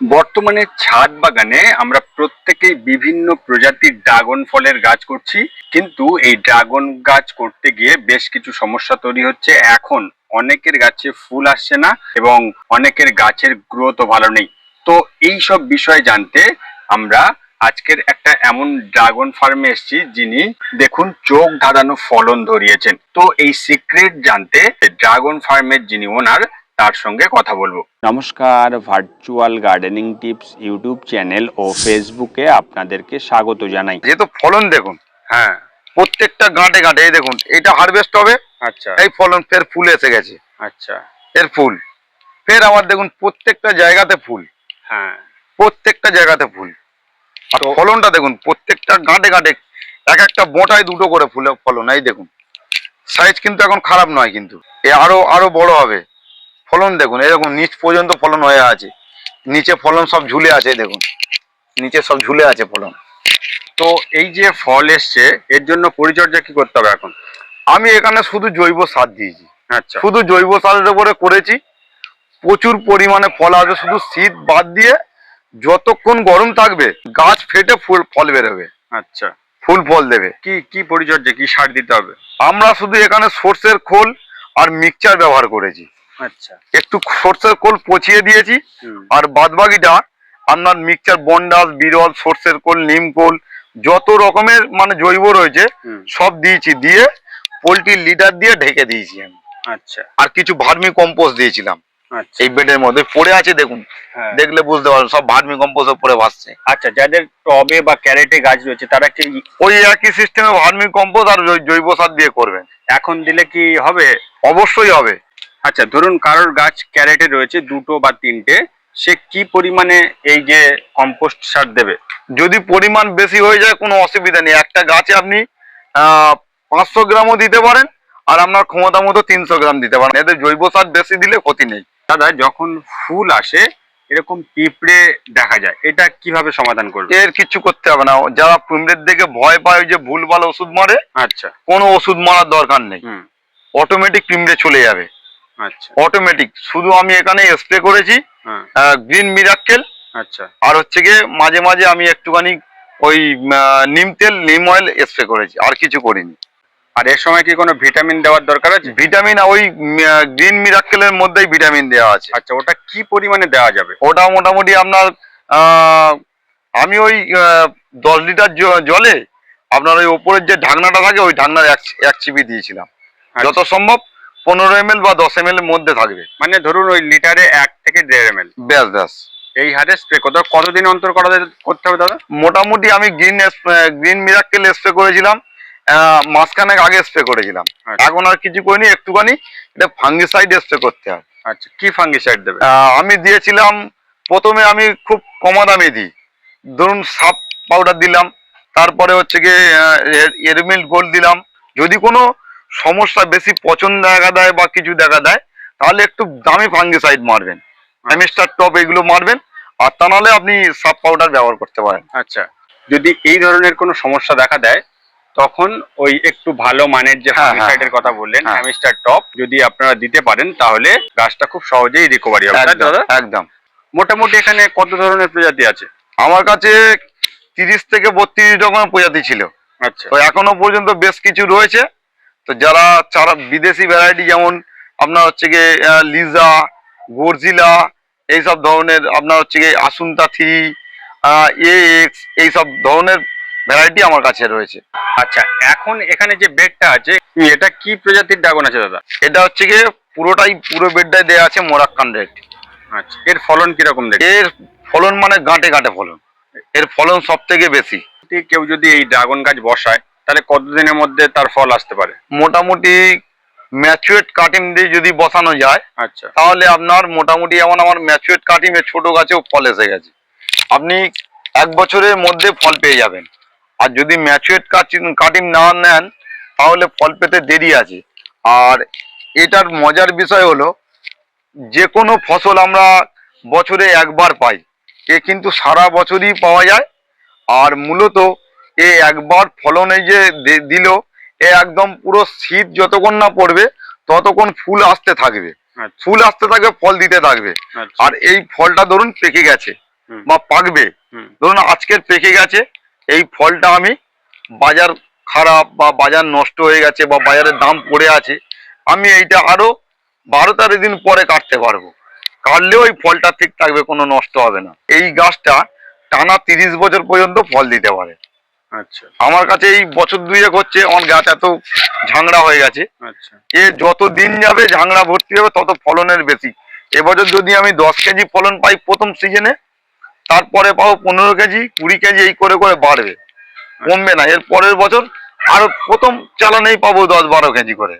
বর্তমানে ছাদ বাগানে আমরা প্রত্যেকেই বিভিন্ন প্রজাতির ড্রাগন ফলের গাছ করছি। কিন্তু এই ড্রাগন গাছ করতে গিয়ে বেশ কিছু সমস্যা তৈরি হচ্ছে। এখন অনেকের গাছে ফুল আসছে না এবং অনেকের গাছের গ্রোথও ভালো নেই। তো এই সব বিষয় জানতে আমরা আজকের একটা এমন ড্রাগন ফার্মে এসেছি যিনি দেখুন চোখ ধাঁধানো ফলন ধরিয়েছেন। তো এই সিক্রেট জানতে ড্রাগন ফার্মের যিনি ওনার তার সঙ্গে কথা বলব। নমস্কার virtual gardening tips YouTube channel ও ফেসবুকে আপনাদেরকে স্বাগত জানাই। যেহেতু ফলন দেখুন হ্যাঁ প্রত্যেকটা গাঁটে গাঁটে এই দেখুন এটা হারভেস্ট হবে আচ্ছা। এই ফলন ফের ফুল এসে গেছে। আচ্ছা। এর ফুল। ফের আবার দেখুন প্রত্যেকটা জায়গাতে ফুল। হ্যাঁ। প্রত্যেকটা জায়গাতে ফুল। আর ফলনটা দেখুন প্রত্যেকটা গাঁটে গাঁটে এক একটা বোটায় দুটো করে ফুলে ফলন এই দেখুন। সাইজ কিন্তু এখন খারাপ নয় কিন্তু। এ আরও আরও বড় হবে। ফলন দেখুন এরকম নিচ পর্যন্ত ফলন হয়ে আছে। নিচে ফলন সব ঝুলে আছে দেখুন। নিচে সব ঝুলে আছে ফলন। তো এই যে ফল এসছে এর জন্য পরিচর্যা কি করতে হবে এখন? আমি এখানে শুধু জৈব সার দিয়েছি। আচ্ছা। শুধু জৈব সারের উপরে করেছি। প্রচুর পরিমাণে ফল আসবে শুধু শীত বাদ দিয়ে যতক্ষণ গরম থাকবে গাছ ফেটে ফুল ফল বেরোবে। আচ্ছা। ফুল ফল দেবে। কি কি পরিচর্যা কি সার দিতে হবে? আমরা শুধু এখানে সর্ষের খোল আর মিক্সচার ব্যবহার করেছি। একটু সর্ষের কোল পচিয়ে দিয়েছি আর বাদবাকিটা আপনার মিক্সচার বন্ডাস বিরল সর্ষের কোল নিম কোল যত রকমের মানে জৈব রয়েছে সব দিয়েছি দিয়ে পোলট্রির লিডার দিয়ে ঢেকে দিয়েছি আমি। আচ্ছা। আর কিছু ভার্মি কম্পোস্ট দিয়েছিলাম আচ্ছা। এই বেডের মধ্যে। পড়ে আছে দেখুন হ্যাঁ। দেখলে বুঝতে পারবেন সব ভার্মি কম্পোস্ট পরে ভাসছে। আচ্ছা যাদের টবে বা ক্যারেটে গাছ রয়েছে তারা কি ওই একই সিস্টেমে ভার্মি কম্পোস্ট আর জৈব সার দিয়ে করবেন। এখন দিলে কি হবে? অবশ্যই হবে। আচ্ছা ধরুন কারোর গাছ ক্যারেটে রয়েছে দুটো বা তিনটে সে কি পরিমাণে এই যে কম্পোস্ট সার দেবে? যদি পরিমাণ বেশি হয়ে যায় কোনো অসুবিধা নেই। একটা গাছে আপনি পাঁচশো গ্রামও দিতে পারেন আর আপনার ক্ষমতা মতো তিনশো গ্রাম দিতে পারেন। এতে জৈব সার বেশি দিলে ক্ষতি নেই। দাদা যখন ফুল আসে এরকম পিঁপড়ে দেখা যায় এটা কীভাবে সমাধান করবে? এর কিছু করতে হবে না। যারা কুমড়ের দিকে ভয় পায় ওই যে ভুলভাল ওষুধ মারে আচ্ছা। কোনো ওষুধ মারার দরকার নেই। অটোমেটিক পিমড়ে চলে যাবে। অটোমেটিক শুধু আমি এখানে স্প্রে করেছি হ্যাঁ। গ্রিন মিরাক্কেল আচ্ছা। আর হচ্ছে গিয়ে মাঝে মাঝে আমি একটুখানি ওই নিম তেল নিম অয়েল স্প্রে করেছি আর কিছু করিনি। আর এর সময় কি কোনো ভিটামিন দেওয়ার দরকার আছে? ভিটামিন ওই গ্রিন মিরাক্কেলের মধ্যেই ভিটামিন দেওয়া আছে। আচ্ছা ওটা কি পরিমাণে দেওয়া যাবে? ওটা মোটামুটি আপনার আমি ওই দশ লিটার জলে আপনার ওই ওপরের যে ঢাকনাটা থাকে ওই ঢাকনার এক এক চিপি দিয়েছিলাম। আচ্ছা। যত সম্ভব পনেরো এম বা দশ এম এর মধ্যে থাকবে। মানে ধরুন ওই লিটারে এক থেকে দেড় এম এল ব্যাস ব্যাস। এই হারে স্প্রে করতে হবে কতদিন অন্তর করা করতে হবে দাদা? মোটামুটি আমি গ্রিন গ্রিন মিরাক্কেল স্প্রে করেছিলাম মাসখানেক আগে স্প্রে করেছিলাম। আচ্ছা। এখন আর কিছু করিনি একটুখানি এটা ফাঙ্গিসাইড স্প্রে করতে হয়। আচ্ছা কি ফাঙ্গিসাইড দেবে? আমি দিয়েছিলাম প্রথমে আমি খুব কমা দামে দিই। ধরুন সাপ পাউডার দিলাম তারপরে হচ্ছে গিয়ে এরমিল গোল্ড দিলাম। যদি কোনো সমস্যা বেশি পছন্দ দেখা দেয় বা কিছু দেখা দেয় তাহলে একটু দামি ফাঙ্গিসাইড মারবেন। অ্যামিস্টার টপ এগুলো মারবেন আর তা নাহলে আপনি সাপ পাউডার ব্যবহার করতে পারেন। আচ্ছা। যদি এই ধরনের কোনো সমস্যা দেখা দেয় তখন ওই একটু ভালো মানের যে হ্যাঁ, ফাঙ্গিসাইডের হ্যাঁ, কথা বললেন হ্যাঁ। হ্যামিস্টার টপ যদি আপনারা দিতে পারেন তাহলে গাছটা খুব সহজেই রিকভারি হবে দাদা? একদম। মোটামুটি এখানে কত ধরনের প্রজাতি আছে? আমার কাছে তিরিশ থেকে বত্রিশ রকমের প্রজাতি ছিল। আচ্ছা। তো এখনও পর্যন্ত বেশ কিছু রয়েছে। তো যারা চারা বিদেশি ভ্যারাইটি যেমন আপনার হচ্ছে গিয়ে লিজা গর্জিলা এইসব ধরনের আপনার হচ্ছে গিয়ে আসুন্তা থ্রি এ এক্স এইসব ধরনের ভ্যারাইটি আমার কাছে রয়েছে। আচ্ছা এখন এখানে যে বেডটা আছে এটা কি প্রজাতির ড্রাগন আছে দাদা? এটা হচ্ছে গিয়ে পুরোটাই পুরো বেডটাই দেওয়া আছে মোরাক্কান রেড আচ্ছা এর ফলন কীরকম দেখে এর ফলন মানে গাঁটে গাঁটে ফলন। এর ফলন সব থেকে বেশি কেউ যদি এই ড্রাগন গাছ বসায় তাহলে কতদিনের মধ্যে তার ফল আসতে পারে? মোটামুটি ম্যাচুয়েট কাটিং দিয়ে যদি বসানো যায় আচ্ছা। তাহলে আপনার মোটামুটি যেমন আমার ম্যাচুয়েট কাটিং এর ছোট গাছেও ফল এসে গেছে। আপনি এক বছরের মধ্যে ফল পেয়ে যাবেন। আর যদি ম্যাচুয়েট কাটিং না নেন তাহলে ফল পেতে দেরি আছে। আর এটার মজার বিষয় হলো যে কোনো ফসল আমরা বছরে একবার পাই এ কিন্তু সারা বছরই পাওয়া যায়। আর মূলত এ একবার ফলন এই যে দিল এ একদম পুরো শীত যতক্ষণ না পড়বে ততক্ষণ ফুল আসতে থাকবে। আচ্ছা। ফুল আসতে থাকবে ফল দিতে থাকবে। আচ্ছা। আর এই ফলটা ধরুন পেকে গেছে বা পাকবে। ধরুন আজকের পেকে গেছে এই ফলটা আমি বাজার খারাপ বা বাজার নষ্ট হয়ে গেছে বা বাজারের দাম পড়ে আছে আমি এইটা আরও বারো তেরো দিন পরে কাটতে পারব। কাটলেও এই ফলটা ঠিক থাকবে কোনো নষ্ট হবে না। এই গাছটা টানা তিরিশ বছর পর্যন্ত ফল দিতে পারে। আমার কাছে এই বছর দুয়েক হচ্ছে আমার গাছ এত ঝাংড়া হয়ে গেছে। আচ্ছা। এ যত দিন যাবে ঝাংড়া ভর্তি হবে তত ফলনের বেশি। এবছর যদি আমি দশ কেজি ফলন পাই প্রথম সিজনে তারপরে পাবো পনেরো কেজি কুড়ি কেজি এই করে করে বাড়বে। কমবে না। এর পরের বছর আরও প্রথম চালানেই পাবো দশ বারো কেজি করে।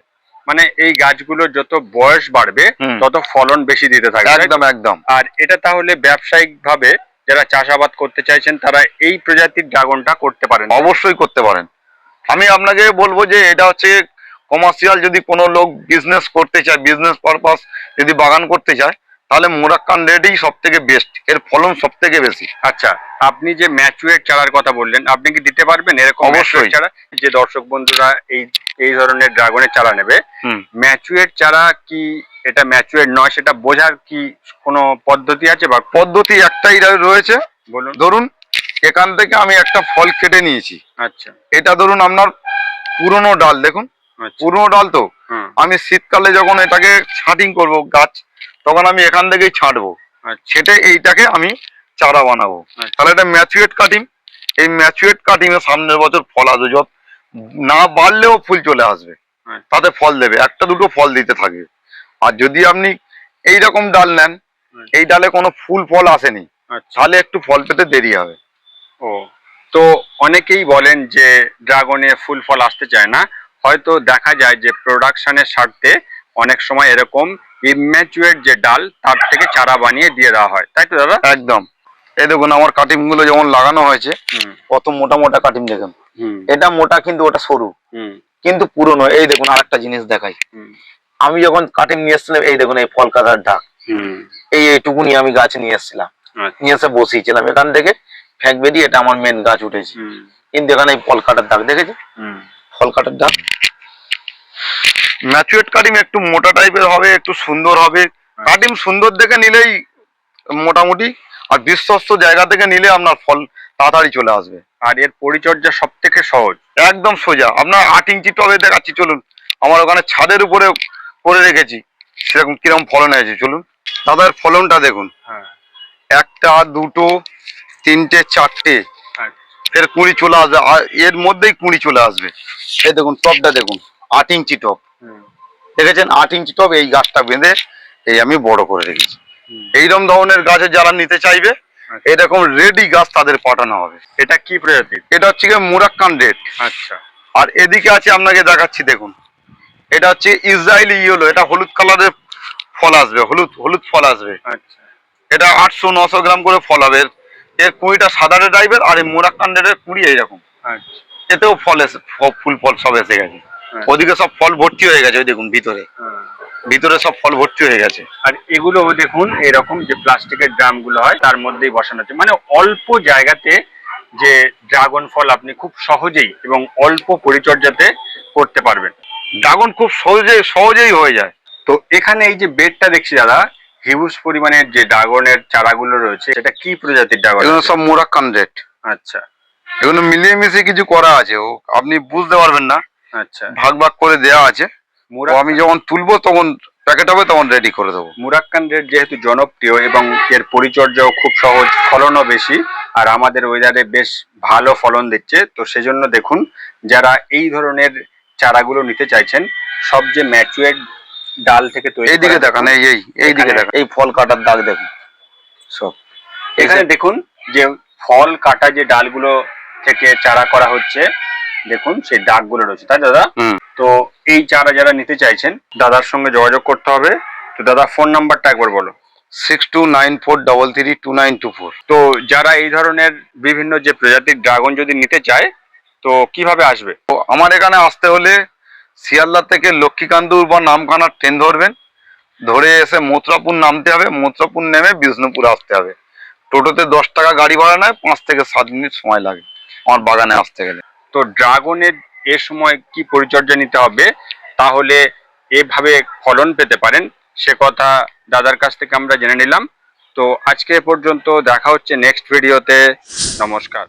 মানে এই গাছগুলোর যত বয়স বাড়বে তত ফলন বেশি দিতে থাকবে একদম একদম। আর এটা তাহলে ব্যবসায়িক ভাবে যারা চাষাবাদ করতে চাইছেন, তারা এই প্রজাতির ড্রাগনটা করতে পারেন। অবশ্যই করতে পারেন। আমি আপনাকে বলব যে এটা হচ্ছে কমার্শিয়াল যদি কোনো লোক বিজনেস করতে চায় বিজনেস পারপাস যদি বাগান করতে চায় তাহলে মোরাক্কান রেডই সব থেকে বেস্ট এর ফলন সব থেকে বেশি। আচ্ছা আপনি যে ম্যাচুয়েট চারার কথা বললেন আপনি কি দিতে পারবেন এরকম অবশ্যই। চারা? যে দর্শক বন্ধুরা এই এই ধরনের ড্রাগনের চারা নেবে হুম। ম্যাচুয়েট চারা কি এটা ম্যাচুয়েট নয় সেটা বোঝার কি কোনো পদ্ধতি আছে বা পদ্ধতি একটাই রয়েছে। বলুন। ধরুন এখান থেকে আমি একটা ফল কেটে নিয়েছি। আচ্ছা। এটা ধরুন আপনার পুরনো ডাল দেখুন। আচ্ছা। পুরনো ডাল তো। আমি শীতকালে যখন এটাকে ছাটিং করব গাছ তখন আমি এখান থেকেই ছাঁটবো। আচ্ছা। ছেটে এইটাকে আমি চারা বানাবো। আচ্ছা। তাহলে এটা ম্যাচুয়েট কাটিং এই ম্যাচুয়েট কাটিং এ সামনের বছর ফল আসবে। যত না বাড়লেও ফুল চলে আসবে। আচ্ছা। তাতে ফল দেবে। একটা দুটো ফল দিতে থাকবে আর যদি আপনি এই রকম ডাল নেন এই ডালে কোনো ফুল ফল আসেনি তাহলে একটু ফল পেতে দেরি হবে। ও তো অনেকেই বলেন যে ড্রাগনে ফুল ফল আসতে চায় না। হয়তো দেখা যায় যে প্রোডাকশনের স্বার্থে অনেক সময় এরকম ইম্যাচুয়েট যে ডাল তার থেকে চারা বানিয়ে দিয়ে দেওয়া হয়। তাই তো দাদা? একদম। এই দেখুন আমার কাটিংগুলো যেমন লাগানো হয়েছে হুম। কত মোটা মোটা কাটিং দেখুন। এটা মোটা কিন্তু ওটা সরু হুম। কিন্তু পুরনো। এই দেখুন আরেকটা জিনিস দেখাই। আমি যখন কাটিং নিয়ে এসেছিলাম এই দেখুন এই ফল কাটার ডাক হুম। এই এইটুকুনি আমি গাছ নিয়ে এসেছিলাম। আচ্ছা, নিয়ে এসে বসিয়েছিলাম। এখান থেকে ফ্যাঁক বেরিয়ে এটা আমার মেন গাছ উঠেছে। কিন্তু এখানে এই ফল কাটার দাগ দেখেছে হুম। ফল কাটার দাগ। ম্যাচুয়েট কাটিং একটু মোটা টাইপের হবে একটু সুন্দর হবে। কাটিং সুন্দর দেখে নিলেই মোটামুটি আর বিশ্বস্ত জায়গা থেকে নিলে আপনার ফল তাড়াতাড়ি চলে আসবে। আর এর পরিচর্যা সব থেকে সহজ? একদম সোজা। আপনার আট ইঞ্চি টবে দেখাচ্ছি চলুন। আমার ওখানে ছাদের উপরে করে রেখেছি। সেরকম কীরকম ফলন হয়েছে চলুন। দাদার ফলনটা দেখুন। হ্যাঁ। একটা দুটো তিনটে চারটে। ফের কুড়ি চলে আসবে। আর এর মধ্যেই কুড়ি চলে আসবে। এই দেখুন টপটা দেখুন। আট ইঞ্চি টপ। দেখেছেন আট ইঞ্চি টপ এই গাছটা বেঁধে এই আমি বড় করে রেখেছি। এইরকম ধরনের গাছে যারা নিতে চাইবে আচ্ছা। এরকম রেডি গাছ তাদের পাঠানো হবে। এটা কি প্রজাতির? এটা হচ্ছে গিয়ে মুরাক্কান রেড। আচ্ছা। আর এদিকে আছে আপনাকে দেখাচ্ছি দেখুন। এটা হচ্ছে ইসরায়েলি ইয়েলো এটা হলুদ কালারের ফল আসবে হলুদ হলুদ ফল আসবে। আচ্ছা। এটা আটশো নশো গ্রাম করে ফল হবে। এর- কুড়িটা সাদা টাইপের আর এই মোরাক্কান রেডের কুড়ি এইরকম। আচ্ছা। এতেও ফল এসে ফুল ফল সব এসে গেছে। ওদিকে সব ফল ভর্তি হয়ে গেছে ওই দেখুন ভিতরে। হ্যাঁ। ভিতরে সব ফল ভর্তি হয়ে গেছে। আর এগুলো দেখুন এরকম যে প্লাস্টিকের ড্রামগুলো হয় তার মধ্যেই বসানো হচ্ছে। মানে অল্প জায়গাতে যে ড্রাগন ফল আপনি খুব সহজেই এবং অল্প পরিচর্যাতে করতে পারবেন। ড্রাগন খুব সহজে সহজেই হয়ে যায়। তো এখানে এই যে বেডটা দেখছি দাদা হিউজ পরিমাণের যে ড্রাগনের চারাগুলো রয়েছে এটা কি প্রজাতির ড্রাগন এগুলো সব মোরাক্কান রেড আচ্ছা। এগুলো মিলিয়ে মিশিয়ে কিছু করা আছে ও আপনি বুঝতে পারবেন না। আচ্ছা। ভাগ ভাগ করে দেওয়া আছে। আমি যখন তুলবো তখন প্যাকেট হবে তখন রেডি করে দেবো। মুরাক্কান রেড যেহেতু জনপ্রিয় এবং এর পরিচর্যাও খুব সহজ ফলনও বেশি আর আমাদের ওয়েদারে বেশ ভালো ফলন দিচ্ছে তো সেজন্য দেখুন যারা এই ধরনের চারাগুলো নিতে চাইছেন সব যে ম্যাচুয়েট ডাল থেকে তৈরি এইদিকে দেখান এই এই এইদিকে দেখান। এই ফল কাটার দাগ দেখুন। সব। এখানে দেখুন যে ফল কাটা যে ডালগুলো থেকে চারা করা হচ্ছে দেখুন সেই দাগগুলো রয়েছে। তাই দাদা? তো এই চারা যারা নিতে চাইছেন দাদার সঙ্গে যোগাযোগ করতে হবে। তো দাদা ফোন নাম্বারটা একবার বলো। Six two nine four double three two nine two four তো যারা এই ধরনের বিভিন্ন যে প্রজাতির ড্রাগন যদি নিতে চায় তো কীভাবে আসবে? তো আমার এখানে আসতে হলে শিয়ালদা থেকে লক্ষ্মীকান্দুর বা নামখানার ট্রেন ধরবেন। ধরে এসে মথুরাপুর নামতে হবে। মথুরাপুর নেমে বিষ্ণুপুর আসতে হবে। টোটোতে দশ টাকা গাড়ি ভাড়া নেয় পাঁচ থেকে সাত মিনিট সময় লাগে আমার বাগানে আসতে গেলে। তো ড্রাগনের এ সময় কি পরিচর্যা নিতে হবে, তাহলে এভাবে ফলন পেতে পারেন, সে কথা দাদার কাছ থেকে আমরা জেনে নিলাম। তো আজকে পর্যন্ত দেখা হচ্ছে নেক্সট ভিডিওতে নমস্কার।